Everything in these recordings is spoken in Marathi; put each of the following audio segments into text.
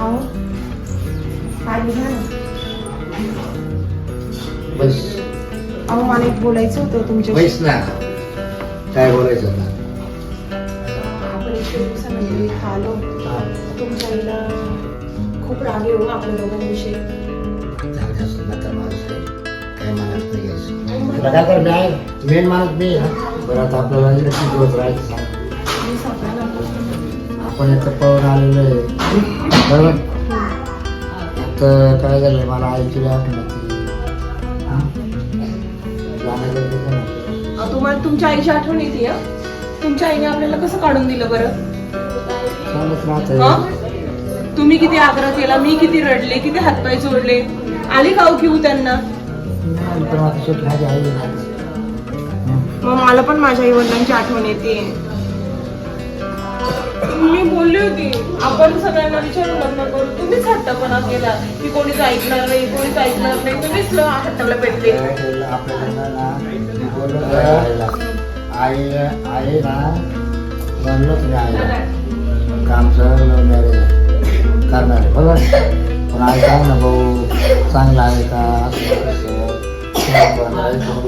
अहो पाणी घ्या ना बस. अहो मला एक बोलायचं होतं तुमच्याशी. बस ना. काय बोलायचं ना आपण इतके दिवसानंतर इथं आलो. तुमच्या आईला खूप राग येऊ आपल्या दोघांविषयी. माणूस आहे. काय नाही यायचं. तुला काय कर मी आहे. मेन माणूस मी आहे. बरं आता आपल्याला किती दिवस राहायचं सांग मी सांगा ना. आपण इथं पळून आलेलो आहे. बरोबर तर काय झालं मला आईची आठवण. हं? तुम्हाला तुमच्या आईची आठवण येते हा तुमच्या आईने आपल्याला कसं काढून दिलं बरं चालत. हं? तुम्ही किती आग्रह केला मी किती रडले किती हातपाय जोडले आली का घेऊ त्यांना नाही, पण आता शेवटी माझी आई आहे ना. हं? मग मला पण माझ्या आई वडिलांची आठवण येते मी बोलली होती आपण सगळ्यांना विचारून लग्न करू तुम्हीच हट्टपणा केला की कोणीच ऐकणार नाही कोणीच ऐकणार नाही तुम्हीच ल- हट्टाला पेटले मी आईला. आई आई ना तुम्ही आईला कामचं लव्ह मॅरेज करणार आहे बरोबर पण आई सांग ना भाऊ चांगला आहे का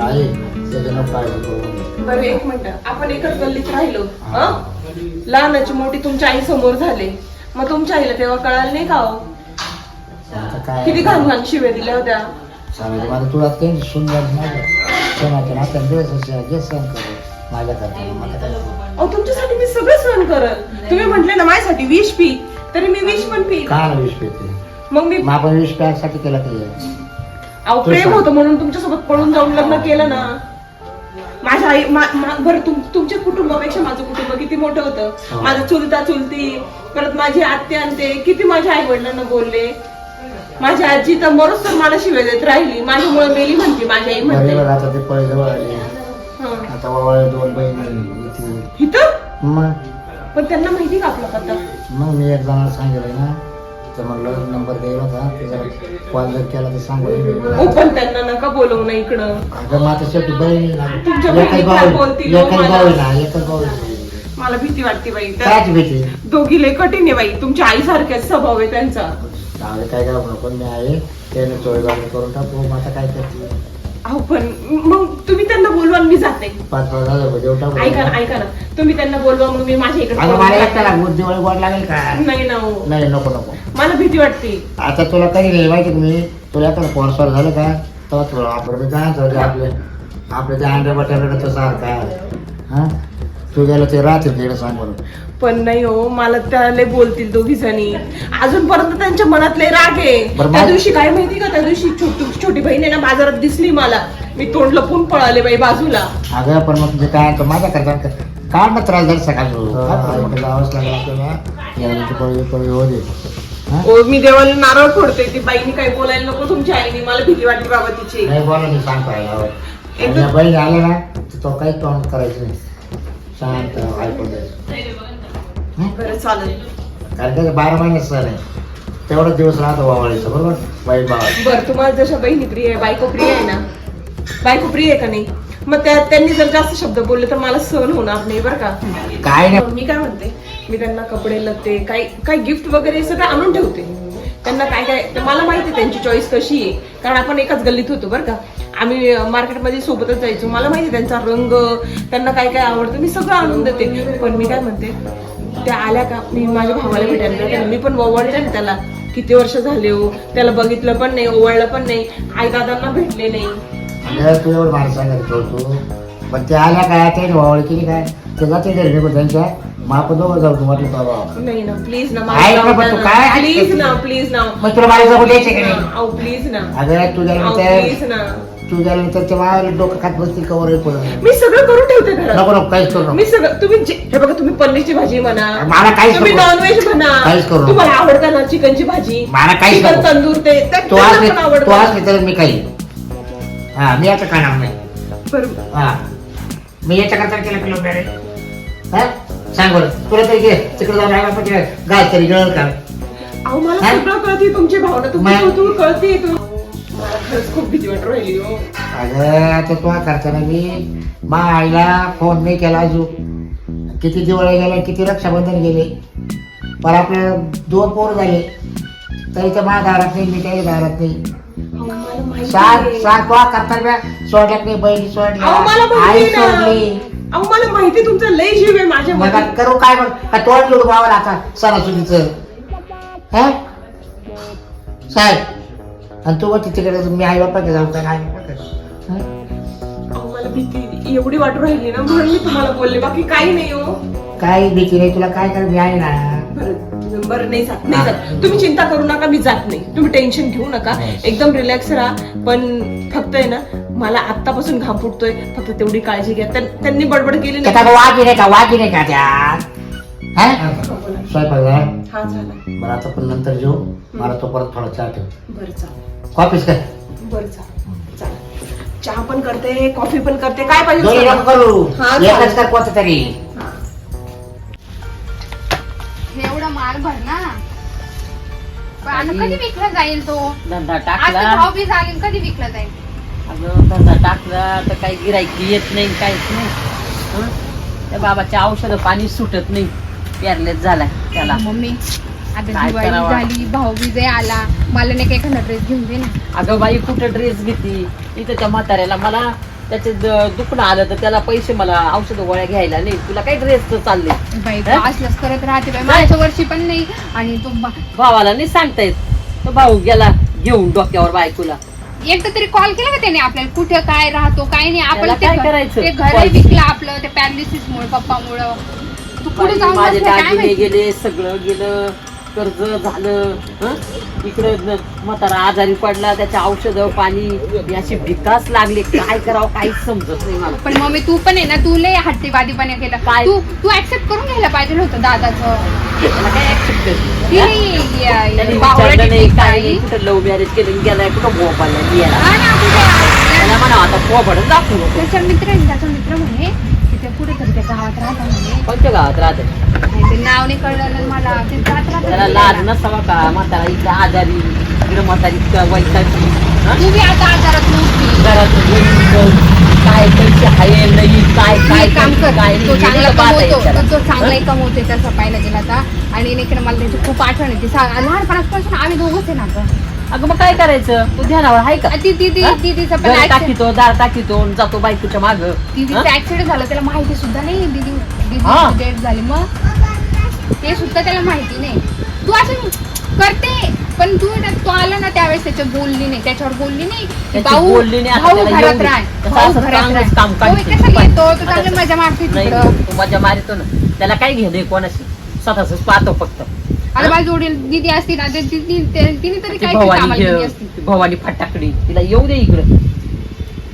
आई त्याच्यानं पाहिजे बरं एक मिनिट आपण एकच गल्लीत राहिलो हं? लहानाची मोठी तुमच्या आई समोर झाले. मग तुमच्या आईला तेव्हा कळालं नाही का हो? किती घाण घाण शिव्या दिल्या होत्या. सांगायचं मला तुला काही सुंदर नाही सणाच्या नात्यात ड्रेस जे सण करू. माझ्या करता मला काय अहो तुमच्यासाठी मी सगळं सहन करल तुम्ही म्हटले ना माझ्यासाठी विष पी. तरी मी विष पण पी का विष पेते? मग मी आपण विष पॅकसाठी केला काही अहो तू प्रेम. होतं म्हणून तुमच्यासोबत पळून जाऊन लग्न केलं ना. माझ्या आई मा- मा- बरं तुम तुमच्या कुटुंबापेक्षा माझं कुटुंब किती मोठं हो. होतं माझं चुलता चुलती परत माझी आत्या आणते किती माझ्या आई वडिलांना बोलले. माझी आजी तर मरोच तर मला शिवाय देत राहिली. माझ्यामुळे मेली म्हणते माझी आई म्हणते. बरोबर आता ते हं. आता दोन बहिणी इथे. इथं? मग? पण त्यांना माहिती का आपला पत्ता? मग मी एक जणाला सांगितलं ना तर म्हणलं नंबर द्यायला होता. ते जरा कॉल जर केला तर सांगू. हो पण त्यांना नका बोलवू ना इकडं. अगं मग आता शेवटी बहिणी ना. तुमच्या एकच बहिणी भाऊ काय बोलतील एकच मला? भाऊ आहे ना एकच भाऊ आहे. मला भीती वाटते बाई. त्या कायच भीती? दोघी लय कठीण आहे बाई. तुमच्या आईसारख्याच स्वभाव आहे त्यांचा. चांगले काय काय नको मी आहे. त्याने चोळी बाजू करून टाकू. आता काय करते? अहो पण मग तुम्ही त्यांना बोलवा आणि मी जाते पाच पाच हजार रुपये देऊ टाकू. ऐका ना ऐका ना. तुम्ही त्यांना बोलवा मग मी माझ्या इकडे अगं मला गोड लागेल का? नाही ना हो. नाही नको नको. मला भीती वाटते. आता तुला कधी नाही माहिती का मी? तुला आता स्पॉन्सर झालं का? तेव्हा तुला काय जाऊ दे आपले आपले ते अंडे बटाटे सारखा हा? तू गेलं ते राहते तिकडे सांग बरं पण नाही हो मला त्याला बोलतील दोघी जणी. अजूनपर्यंत त्यांच्या मनातले राग आहे. बरं, त्या मा- दिवशी काय माहिती का त्या दिवशी छोटी छोटी बहीण आहे ना बाजारात दिसली मला. मी तोंड लपून पळाले बाई बाजूला. अगं पण मग तुझे काय तर माझ्या करता काय ना त्रास झाला सकाळी. जावंच लागलं आपल्याला. यायला पळी पळी हो दे. हा? ओ मी देवाला नारळ फोडते ती बाईनी काही बोलायला नको तुमच्या आईने मला भीती वाटली बाबा तिची. नाही बोला मी सांगतो यावर एकच- आणि बहीण आले ना तर तो काही तोंड करायचं नाही. शांत ऐकून? बरं चालेल. कारण त्याचे बारा महिने सण आहे. तेवढा दिवस राहतो वावळीचा बरोबर? बाई बाबा बर तुम्हाला जशा बहिणी प्रिय आहे बायको प्रिय आहे ना? बायको प्रिय आहे का नाही? मग त्या त्यांनी जर जास्त शब्द बोलले तर मला सहन होणार नाही बरं का? काय नाही. मी काय म्हणते? मी त्यांना कपडे लत्ते काही काही गिफ्ट वगैरे सगळं आणून ठेवते. त्यांना काय काय मला माहिती आहे त्यांची चॉईस कशी आहे. कारण आपण एकाच गल्लीत होतो बरं का? आम्ही मार्केटमध्ये सोबतच जायचो. मला माहिती त्यांचा रंग त्यांना काय काय आवडतं मी सगळं आणून देते. पण मी काय म्हणते त्या आल्या का मी माझ्या भावाला भेटायला जाते मी पण ओवाळते ना त्याला. किती वर्ष झाले हो. त्याला बघितलं पण नाही ओवाळलं पण नाही. आई दादांना भेटले नाही. अगं तू एवढं मला सांगत होतो पण ते आल्या काय ते वावळी केली काय? ते जाते घरी त्यांच्या आपण दोघं जाऊ तू म्हटलं नाही ना प्लीज ना काय? प्लीज ना प्लीज ना. मग तुला मला जगू द्यायचे का नाही? प्लीज ना. अगं तू अहो गेल्यानंतर प्लीज ना. तू गेल्यानंतर ते मला डोकं खात बसतील का वर पडून मी सगळं करून ठेवते घरात नको नको काहीच करू मी नको सगळं तुम्ही जे- हे बघा तुम्ही पनीरची भाजी म्हणा. मला काहीच तुम्ही नको. नॉनव्हेज म्हणा. काहीच करू नको. तुम्हाला आवडतं ना चिकनची भाजी? मला काहीच चिकन नको. तंदूर ते तू त्यांना असली पण तू आवडतं. असली तर मी काही हा मी आता खाणार नाही. बरं. हा. मी याच्याकरता केलं किलो मॅरेज हा? सांग बरं. तुला तरी घे. तिकडे जाऊन राहिला पण ते गाय तरी गळल का? अहो मला हा? सगळं कळते तुमची भावना. मग? कुतूहल कळते तू खरंच खूप भीती वाटत राहिली हो अगं आता तू मी. मा आईला फोन नाही केला अजून. किती दिवाळी गेले किती रक्षाबंधन गेले. पण आपले दोन पोर झाले. तरी तर माझ्या दारात नाही मी काही दारात नाही. अहो, मला माहिती सांग आहे. सांग तो कर्तव्य सोडल्यात नाही बहिणी अहो, मला आई माहिती आहे सोडली. ना. अहो मला माहिती तुमचा लय जीव आहे माझ्या मग. आता करू काय मग का तोंड जोडू आता सणासुदीच. हे? साहेब आणि तू मग तिकडे मी आई बापाकडे जाऊ काय आई बापाकडे हं? अहो, मला भीती एवढी वाटू राहिली ना म्हणून मी तुम्हाला बोलले. बाकी काही नाही हो. काही भीती नाही तुला काय कर मी आहे ना. बरं बरं नाही जात नाही जात. तुम्ही चिंता करू नका मी जात नाही. तुम्ही टेन्शन घेऊ नका. एकदम रिलॅक्स राहा. पण फक्त आहे ना मला आत्तापासून घाम फुटतोय फक्त तेवढी काळजी घ्या. त्यां- त्यांनी बडबड केली त्याचा नाही वाजी नाही का? वाजी नाही का त्यात हं? स्वयंपाक झाला? हा झाला. बरं आता पण नंतर जेऊ. मला तो परत थोडा चहा ठेव. बरं चाल कॉफीच कर बरं चहा पण करते कॉफी पण करते. काय पाहिजे दोन्ही करू. हा, एकच चालेल. कर कोणतं तरी. हा. एवढा माल भरला पण आता कधी विकला जाईल तो? धंदा टाकला. भाव बी झाले कधी विकला जाईल? अगं धंदा टाकला तर काही गिरायकी येत नाही काहीच नाही. हं? त्या बाबाच्या औषध पाणी सुटत नाही. पेरलेच झालाय त्याला. मम्मी आता काय दिवाळी करावं? झाली भाऊ बी आला. मला नाही काही एखादा ड्रेस घेऊन दे ना. अगं बाई कुठं ड्रेस घेते इथं त्या म्हाताऱ्याला मला त्याचे द- दुखणं आलं तर त्याला पैसे मला औषध गोळ्या घ्यायला नाही. तुला काय ड्रेस चालले बाई हा? असलंच करत राहते बाई. माझ्या वर्षी पण नाही. आणि तो बा- भावाला नाही सांगता येत तो भाऊ गेला घेऊन डोक्यावर बायकोला. एकदा तरी कॉल केला का त्याने आपल्याला? कुठं काय राहतो काय नाही? आपण त्याला ते काय घर- करायचं? ते घर Call. विकलं आपलं ते पॅरालिसिस मुळे पप्पामुळं. तू पुढे बाई, जाऊन माझे बसला, काय दागिने माहिती? गेले सगळं गेलं. कर्ज झालं हं? इकडे म्हातारा आजारी पडला त्याच्या औषध पाणी मी अशी भिकास लागले. काय करावं काहीच समजत नाही मला. पण मम्मी तू पण आहे ना तू लय हट्टीवादीपणे केलं. काय? तू तू ऍक्सेप्ट करून घ्यायला पाहिजे होतं दादाचं. काय? ती? नाही, बावळट नाही कुठं लव्ह मॅरेज केलं आणि गेलाय कुठं भोपाळला गेला हा ना, कुठे- त्याला म्हणा आता पोपडच दाखवू नको. त्याचा मित्र आहे, त्याचा मित्र म्हणे की ते कुठे तरी त्या गावात राहता म्हणे. कोणत्या गावात राहते? ते नाव नाही कळलं ना मला ते जात राहतात त्याला लाज नसावा का? म्हातारा इथं आजारी इकडं म्हातारी इतकं वैतागी हं? तू बी आता आजारात नव्हती. घरात बहीण, काय पैसे आहे नाही काय काय एक काम कर काय तो नाही, चांगला गेलं पाहता येईल कमवतो त्याला. तो चांगलाही कमवते तसं पाहिलं गेला आता. आणि नाही की मला त्याची खूप आठवण येते. सा- लहानपणापासून आम्ही दोघंच आहे ना गं. अगं मग काय करायचं? तू ध्यानावर आहे का? ती ती ती हा? ती तिचं पण घर accident- टाकीतो दार टाकीतो आणि जातो बायकोच्या माग. दीदीचं ऍक्सिडेंट झालं त्याला माहिती सुद्धा नाही दीदी दीदी. डेट झाली मग? ते सुद्धा त्याला माहिती नाही. तू असं करते पण तू ना तो आला ना त्यावेळेस त्याच्या बोलली नाही त्याच्यावर बोलली नाही की त्याची भाऊ बोलली नाही, आता भाऊ त्याला घरात राह भाऊ असं घरात चांगलंच राह. काम तो काढते. कशाला येतो? तो चांगलं मजा मारते नाही तिकडं. तू माझ्या मारितो ना. त्याला काय घेणे कोणाशी? स्वतःच पाहतो फक्त. आता माझी दीदी असती ना ते ती- ती- ते- तिने तरी ती काय भवानी कामाला गेली घे- असती. ती भवानी फटाकडी. तिला येऊ दे इकडं.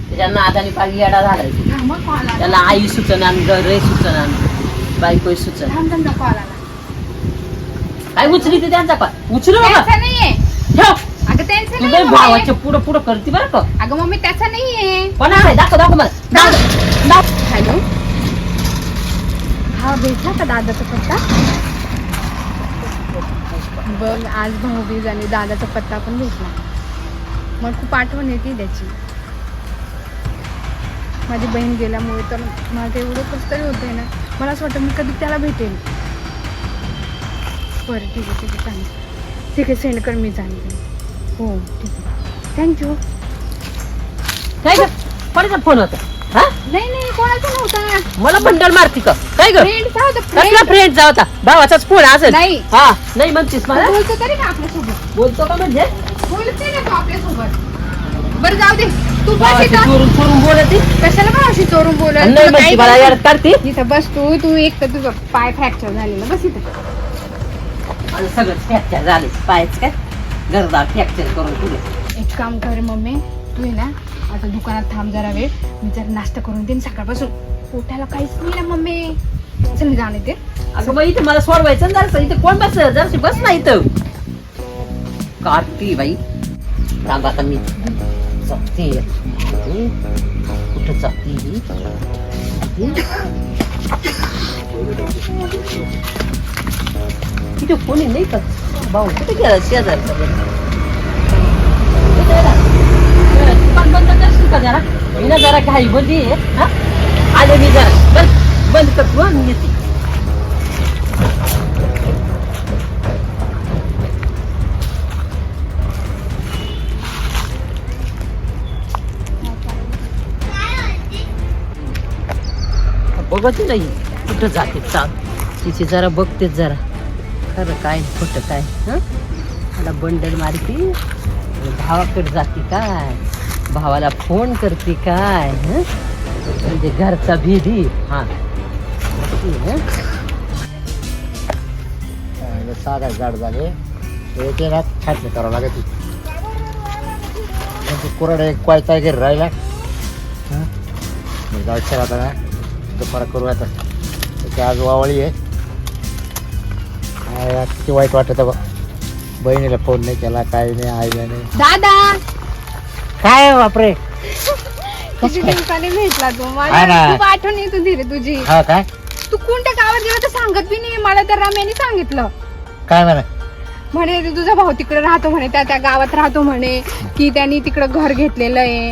त्याच्या नादाने पाग येडा झालाय हा, मग call आला. त्याला आई सुचना रे सुचना बायको सुचना. थांब, थांब, थांब, call आला. काय उचली ते त्यांचा पाय उचलू नका त्याचा नाहीये. ठेव. अगं त्यांचं तुझ्या नाही भावाच्या पुढं पुढं करते बरं का. अगं मम्मी त्याचा नाहीये. कोणा आहे? दाखव दाखव मला. दाखव, दाखव. हॅलो. हा भेटला का दादाचा पत्ता? बघ आज भाऊबीज आणि दादाचा पत्ता पण भेटला. मला खूप आठवण येते त्याची. माझी बहीण गेल्यामुळे तर माझं एवढं कसं तरी आहे ना. मला असं वाटतं मी कधी त्याला भेटेन. बरं ठीक आहे ठीक आहे चालेल. ठीक आहे सेंड कर मी जाणते हो ठीक आहे. थँक्यू काय फोन होता? हा? नाही नाही कोणाचा नव्हता. मला बंडल मारती का? काय ग? फ्रेंडचा होता कसला friend. फ्रेंडचा होता? भावाचाच फोन असेल. नाही. हा नाही म्हणतीस मला? बोलतो तरी ना आपल्यासोबत. बोलतो का म्हणजे? बोलते ना तो आपल्यासोबत. बरं जाऊ दे. तू बस भावाची इथं. चोरून चोरून बोलते कशाला भावाशी चोरून बोलत? नाही तुला म्हणती काही मला करायचं? यार काढते इथं बस तू तू एक तर तुझं पाय फ्रॅक्चर झालेलं बस इथं. आणि सगळं फ्रॅक्चर झाले. पायच काय? गरदार फ्रॅक्चर करून तुले एक काम कर मम्मी तू आहे ना आता दुकानात थांब जरा वेळ. मी जरा नाश्ता करून देईन सकाळपासून. पोटाला काहीच नाही ना मम्मी. चल मी जाऊन येते. अगं बाई इथे मला सोडवायचं ना जरासं इथे कोण बस जराशी बस ना इथं. कार्ती बाई. थांब आता मी जाते. कुठं जाते? ही तिथे कोणी नाही का? भाऊ कुठे गेला शेजारचा? दुकान बंद करशील का जरा मी ना जरा घाई बोलली आले मी जरा बस बंद करतो मी येते बघते नाही. कुठं जाते चाल? तिची जरा बघते जरा. खरं काय खोट काय हा? मला बंडल मारते. धावाकडे जाते काय? भावाला फोन करते काय हं? म्हणजे घरचा भीदी हा. हं? साधा झाड झाले. एक ना छाटणी करावं लागत म्हणजे कुराड एक कोयता वगैरे राहिला. हं? जाऊ चला आता ना. दुपारा करू आता. त्याची आज वावळी आहे. किती वाईट वाटत बहिणीला फोन नाही केला काय नाही आईला नाही. दादा! काय बापरे? किती? दिवसाने भेटला तू? हा मला ना. खूप आठवण येत होती रे तुझी. हा काय? तू कोणत्या गावात गेला तर सांगत बी नाही. मला तर रम्याने सांगितलं. काय म्हणा? म्हणे तुझा भाऊ तिकडे राहतो म्हणे त्या त्या गावात राहतो म्हणे की त्यांनी तिकडं घर घेतलेलं आहे.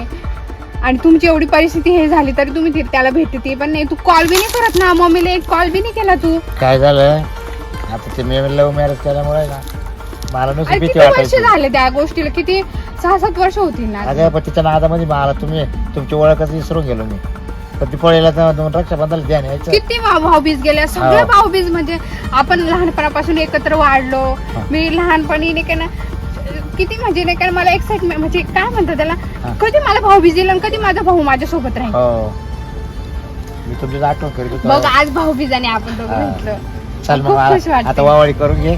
आणि तुमची एवढी परिस्थिती हे झाली तरी तुम्ही ति- त्याला भेटते पण नाही तू कॉल बी नाही करत ना. मम्मीला एक कॉल बी नाही केला तू. काय झालं? आता ते मी लव्ह मॅरेज केल्यामुळे ना मला नुसती अरे भीती किती वर्ष वाटायची झाले त्या गोष्टीला? किती सहा सात वर्ष होतील ना अगं पण तिच्या नादामध्ये मला तुम्ही तुमची ओळखच विसरून गेलो मी पण दिपाळीला तर दोन रक्षाबंधाला ध्यान यायचं किती भाऊबीज गेल्या सगळ्या हो. भाऊबीज म्हणजे आपण लहानपणापासून एकत्र वाढलो मी लहानपणी नाही का ना किती म्हणजे नाही का मला एक्साइटमेंट म्हणजे काय म्हणतात त्याला हा. कधी मला भाऊबीज येईल आणि कधी माझा भाऊ माझ्या सोबत राहील हो मी तुमची आठवण करीत होतो बघ आज भाऊबीजाने आपण दोघं हा. भेटलो चल मग खूप खुश मला वाटते. आता वावळी करून घे?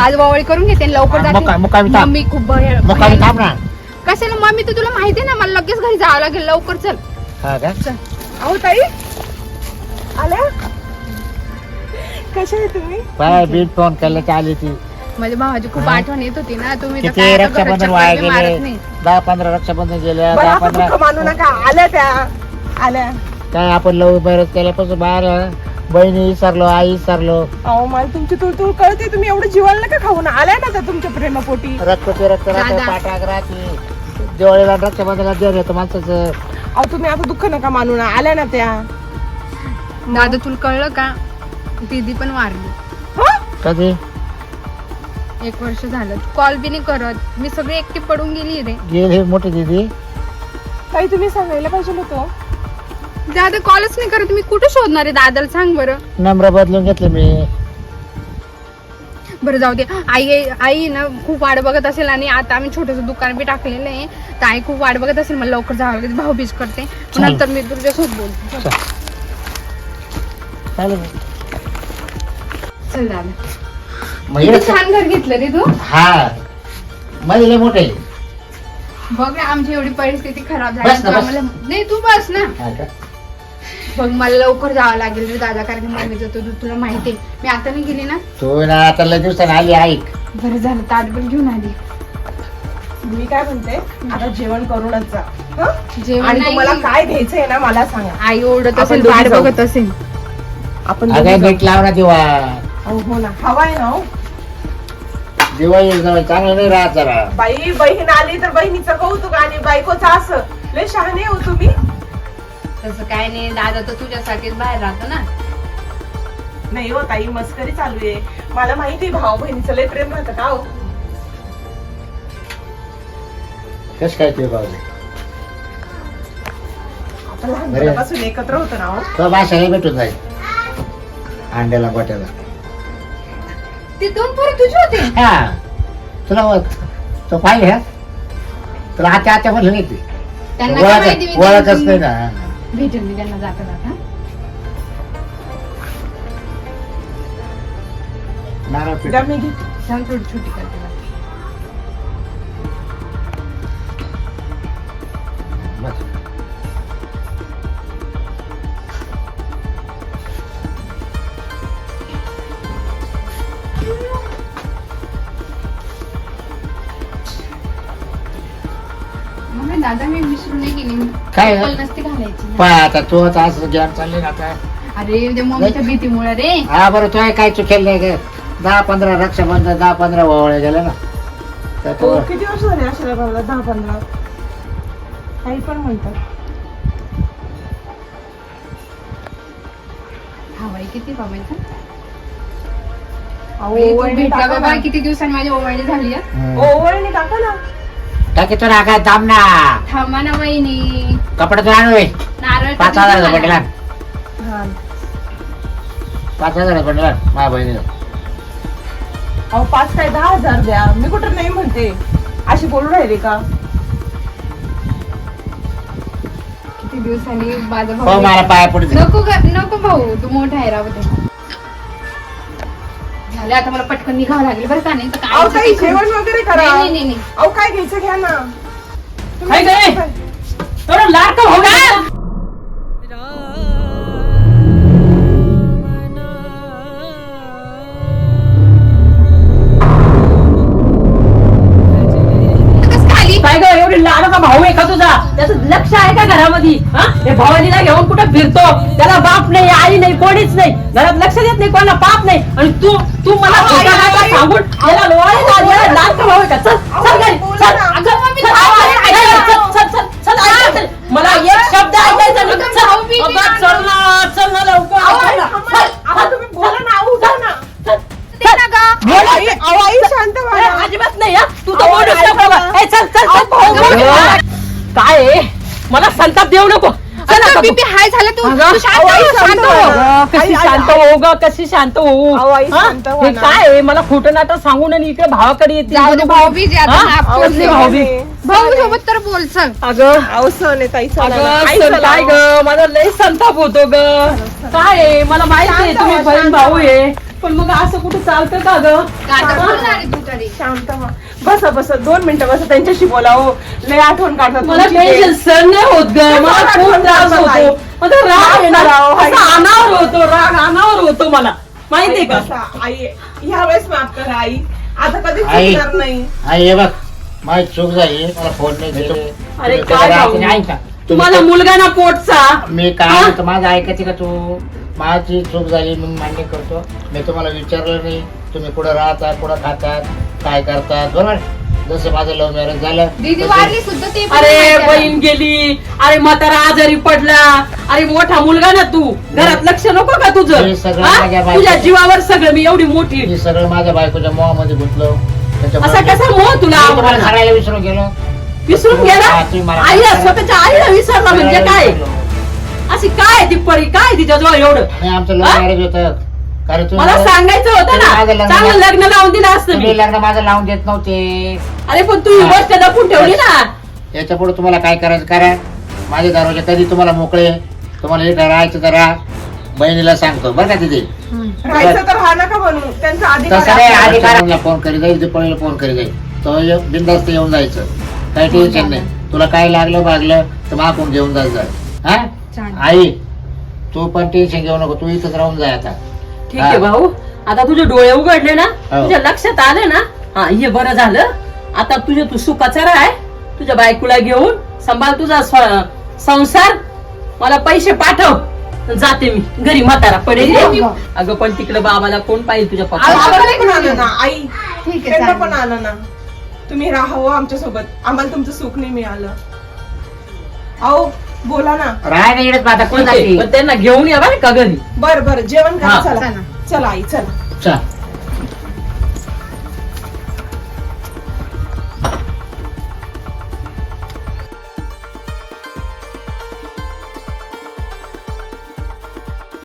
आज वावळी करून घेते लवकर जाते. मम्मी खूप कशाला मम्मी तर तुला माहिती ना मला लगेच घरी जावं लागेल. लवकर चल. अहो ताई. आल्या? कशा आहे तुम्ही? पाय बीट फोन केलं की आली ती. माझ्या भावाची खूप. आठवण येत होती ना तुम्ही किती रक्षाबंधन वाया गेले. दहा पंधरा रक्षाबंधन गेल्या बरं दहा आपण पंधरा दुःख मानू नका. आल्या त्या. आल्या. काय आपण लव्ह मॅरेज केल्यापासून बाहेर बहिणी विसरलो आई विसरलो. अहो मला तुमची तुळतुळ कळते. तुम्ही एवढं जीवाला नका खाऊ ना आल्या ना त्या तुमच्या प्रेमापोटी? रक्त ते रक्त राहते. पाठाक राहते. दिवाळीला रक्षाबंधनाला देव येतो माणसाचं. अहो तुम्ही आता दुःख नका मानू ना. आल्या ना त्या. दादा तुला कळलं का? दीदी पण वारली. हं? कधी? एक वर्ष झालं. कॉल बी नाही करत. मी सगळी एकटी पडून गेली रे. गेली मोठी दिदी. ताई तुम्ही सांगायला पाहिजे होतं. दादा कॉलच नाही करत. मी कुठे शोधणार आहे दादाला? सांग बरं. नम्र बदलून घेतले मी. बरं जाऊ दे. आई आई ना खूप वाट बघत असेल आणि आता आम्ही छोटस दुकान बी टाकलेलं आहे. तर आई खूप वाट बघत असेल मला लवकर जावं लागेल भाऊबीज करते. नंतर मी तुझ्यासोबत बोलते. चल. चालेल. चल दादा. मग किती इकडे- छान घर घेतलं रे तू. हा. मध्ये लय मोठे बघ रे आमची एवढी परिस्थिती खराब बस ना, झाली बस. आम्हाला नाही तू बस ना. हा का? बघ मला लवकर जावं लागेल रे दादा कारण की मम्मीचं तुला माहिती आहे. मी आता नाही गेली ना? तू ना आता लय दिवसाने आली ऐक. बरं झालं ताट पण घेऊन आली. मी काय म्हणते आता जेवण करूनच जा. हं? जेवण आणि नाही. तुम्हाला काय घ्यायचंय ना मला सांगा. आई ओरडत आपण असेल दोघी वाट जाऊ. बघत असेल. आपण अगं दोघी. नीट लाव ना दिवा अहो, हो ना. हवाय ना हो. दिवाळी जवळ चांगलं नाही राहत जरा. बाई बहीण आली तर बहिणीचं कौतुक आणि बायकोचं असं. लय शहाणे हो तुम्ही. तसं काय नाही दादा तर तुझ्यासाठीच बाहेर राहतो ना. नाही हो ताई मस्करी चालू आहे. मला माहिती भाऊ बहिणीचं लय प्रेम राहतं का हो? कस काय ते बाजू? आपण लहानपणापासून एकत्र होतो ना हो. तो भाषाला भेटून जाईल. अंड्याला गोट्याला ते दोन पोरं तुझे होते? हा. तुला तो पाहिजे हा तुला आता आता म्हणलं नाही ते त्यांना काय माहिती मी ओळख ओळखच नाही ना भेटेल मी त्यांना जाता जाता नारळ पीठ. द्या मी घेते थांब थोडी छोटी करते बघ. बस. मग दादा मी विसरून नाही गेली काय? चप्पल नसती आता तू आता असं ज्ञान चालले ना आता. अरे मम्मीच्या भीतीमुळे रे. हा बरं तो काय चुकेल नाही ग दहा पंधरा रक्षाबंधन दहा पंधरा ओवळे गेले ना. तर तो किती वर्ष झाले अशा दहा पंधरा काही पण म्हणतात. हवाई किती अहो, ओवाळणी भेटला टाका बाबा ना. किती दिवसांनी माझी ओवाळणी झाली आहे. हम्म. ओवाळणी टाका ना. टाकी तो काय दाम ना. थांबा ना वहिनी. कपडे तो आणू नारळ पाच हजार किती पडला हा. पाच हजार बंडल माझ्या बहिणीला. अहो पाच काय? दहा हजार द्या. मी कुठं नाही म्हणते. अशी बोलू राहिले का? किती दिवसांनी माझा हो भाऊ मला पाया पडते नको ग- नको भाऊ. तू मोठा आहे राहू दे. झालं आता मला पटकन निघावं लागेल बरं का नाही? तर काय अहो काही जेवण वगैरे करा. नाही नाही, नाही नाही. अहो काय घ्यायचं घ्या ना. काय लाडकं भाऊ घरामध्ये हा? भावानीला घेऊन कुठं फिरतो? त्याला बाप नाही आई नाही कोणीच नाही. घरात लक्ष देत नाही कोणाला बाप नाही. आणि तू तू मला सांगून. मला एक शब्द ऐकायचा चल, ना चल ना लवकर. अजिबात नाही तू तर. काय आहे? मला संताप देऊ नको चल आता तू. बीपी हाय झालं तू अगं, तू शांत हो, शांत व्हा हो. अगं, कशी आई, आई, शांत आई. होऊ ग कशी शांत होऊ अहो, आई, हा? शांत व्हा हे ना. काय आहे? मला खोटं नाटक सांगून आणि इकडे भावाकडे येते जाऊ दे भाऊबीज आहे, आता हा? भाऊबीज. भाऊ सोबत तर बोल चल अगं अहो सण आहे ताई चला ना. अगं आई, सण चला. काय ग माझा लय संताप होतो ग काय आहे? मला माहिती आहे तुम्ही व्हा, बहीण भाऊ. आहे पण मग असं कुठं चालतं का ग आता बोलणार आहे तू तरी शांत व्हा बसा बसा दोन मिनिटं बसा त्यांच्याशी बोला हो. लय आठवण काढतात मला तुमची ते. टेन्शन सण नाही होत ग. मला मला खूप आठवण त्रास झालं, आई. होतो माझा राग. असा अनावर होतो राग अनावर होतो मला. माहितीये का? बसा, आई ह्या वेळेस माफ करा आई. आता कधी आई. चुकणार नाही. आई हे बघ. माझी चूक झाली. मला फोन नाही अरे काय जरा भाऊ? ऐका. तुम्हाला मुलगा ना पोटचा? मी काय हा? म्हणतो माझं ऐकायचं का तू? माझी चूक झाली मी मान्य करतो. मी तुम्हाला विचारलं नाही. तुम्ही कुठं राहता कुठं खातात काय करतात? बरोबर? जसं माझं लव्ह मॅरेज झालं दीदी वारली सुद्धा ते पण अरे माहिती आहे. बहीण गेली. अरे म्हातारा आजारी पडला. अरे मोठा मुलगा ना तू. घरात लक्ष नको का तुझं? हे सगळं हा? माझ्या बायकोचं- तुझ्या जीवावर सगळं मी एवढी मोठी. मी सगळं माझ्या बायकोच्या मोहामध्ये गुंतलो. त्याच्यामुळे असा कसा मोह तुला? मी तुम्हाला आवडला? सांगायला विसरून गेलो. विसरून गेला? आईला स्वतःच्या आईला विसरला म्हणजे काय? अशी काय ती परी? काय तिच्याजवळ एवढं? नाही आमचं? लव्ह मॅरेज होतं. कारण तुम्ही मला सांगायचं होतं ना. लग्न- चांगलं लग्न लावून दिलं असतं मी. लग्न माझं लावून देत नव्हते. अरे पण तू ही. गोष्ट जपून ठेवली ना. याच्यापुढे तुम्हाला काय करायचं? करा माझे दरवाजे कधी तुम्हाला मोकळे? तुम्हाला हे राहायचं तर राहा. बहिणीला सांगतो. बरं का तिथे राहायचं तर हा नका त्यांचा अधिकार फोन करी जाईल दीपावलीला फोन करी जाईल. तो बिनधास्त येऊन जायचं. काही टेन्शन नाही. तुला काय लागलं भागलं तर मागून घेऊन जायचं हा? चालेल. आई तू पण टेन्शन घेऊ नको तू इथंच राहून जाय आता. ठीक आहे भाऊ. आता तुझे डोळे उघडले ना हो. तुझ्या लक्षात आले ना हा हे बरं झालं. आता तुझे तू सुखाचा राह तुझ्या बायकोला घेऊन सांभाळ तुझा संसार. मला पैसे पाठव. जाते मी. घरी म्हातारा पडेल. ठीक आहे. अगं पण तिकडे बाबाला कोण पाहिजे तुझ्या पप्पा पण आलं ना आई. पण आलं ना. तुम्ही राहावं आमच्यासोबत आम्हाला तुमचं सुख नाही मिळालं. अहो बोला ना. राहाय नाही इकडेच आता कोण जाते? पण त्यांना घेऊन या बरं का घरी? बर बर जेवण. करा चला. चला. चला आई चला. चल.